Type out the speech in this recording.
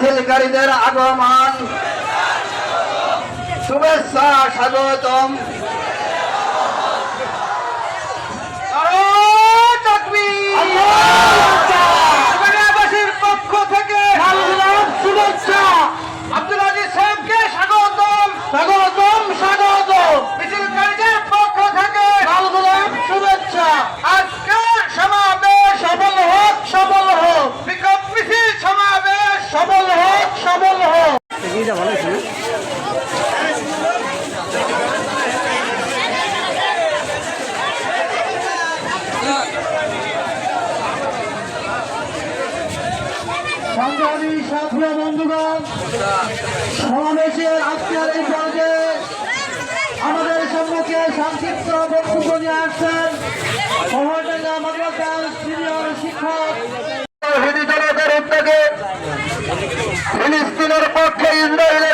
মিছিলকারীদের আগমন। শুভেচ্ছা স্বাগতম। সংগ্রামী ছাত্র আমাদের সম্মুখে সংক্ষিপ্ত বক্তব্য নিয়ে আসছেন মহাডাঙ্গা মাদ্রাসার সিনিয়র শিক্ষক। হৃদি পক্ষে ইসরায়েল